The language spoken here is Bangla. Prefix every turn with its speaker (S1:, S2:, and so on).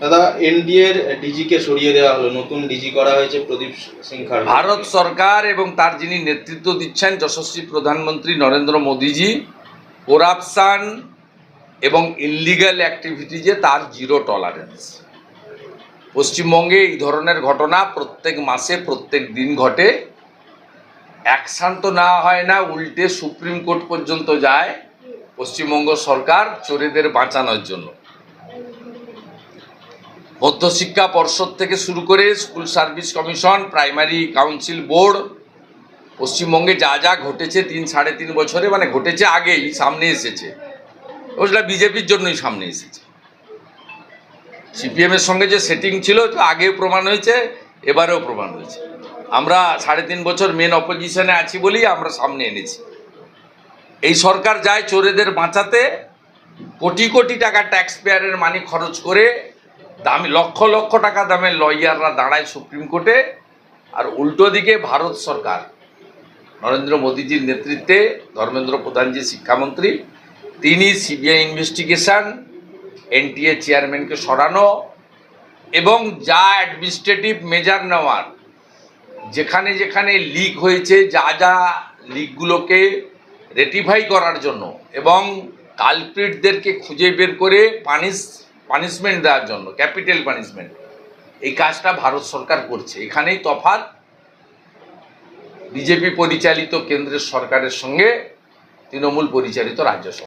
S1: দাদা, এনডিএর ডিজিকে সরিয়ে দেওয়া হলো। নতুন ডিজি করা হয়েছে প্রদীপ সিং
S2: ভারত সরকার এবং তার যিনি নেতৃত্ব দিচ্ছেন যশস্বী প্রধানমন্ত্রী নরেন্দ্র মোদীজি করাপশান এবং ইলিগাল অ্যাক্টিভিটিজে তার জিরো টলারেন্স পশ্চিমবঙ্গে এই ধরনের ঘটনা প্রত্যেক মাসে, প্রত্যেক দিন ঘটে। অ্যাকশান তো না হয় না, উল্টে সুপ্রিম কোর্ট পর্যন্ত যায় পশ্চিমবঙ্গ সরকার চোরেদের বাঁচানোর জন্য। মধ্যশিক্ষা পর্ষদ থেকে শুরু করে school service commission, primary council board, পশ্চিমবঙ্গে যা যা ঘটেছে তিন, সাড়ে তিন বছরে মানে ঘটেছে আগেই, সামনে এসেছে। ওটা বিজেপির জন্যই সামনে এসেছে। সিপিএমের সঙ্গে যে সেটিং ছিল, তো আগেও প্রমাণ হয়েছে, এবারেও প্রমাণ হয়েছে। আমরা সাড়ে তিন বছর মেন অপোজিশনে আছি বলেই আমরা সামনে এনেছি। এই সরকার যায় চোরেদের বাঁচাতে, কোটি কোটি টাকা ট্যাক্স পেয়ারের মানি খরচ করে দামি, লক্ষ লক্ষ টাকা দামের লয়াররা দাঁড়ায় সুপ্রিম কোর্টে আর উল্টো দিকে ভারত সরকার। নরেন্দ্র মোদীজির নেতৃত্বে ধর্মেন্দ্র প্রধানজি শিক্ষামন্ত্রী, তিনি সিবিআই ইনভেস্টিগেশন, এনটিএ চেয়ারম্যানকে সরানো এবং যা অ্যাডমিনিস্ট্রেটিভ মেজার নেওয়ার, যেখানে যেখানে লিক হয়েছে, যা যা লিকগুলোকে রেটিফাই করার জন্য এবং কালপ্রিটদেরকে খুঁজে বের করে পানিশ পানিশমেন্ট দেওয়ার জন্য ক্যাপিটাল পানিশমেন্ট এই কাজটা ভারত সরকার করছে। এখানেই তফাত বিজেপি পরিচালিত কেন্দ্রের সরকারের সঙ্গে তৃণমূল পরিচালিত রাজ্য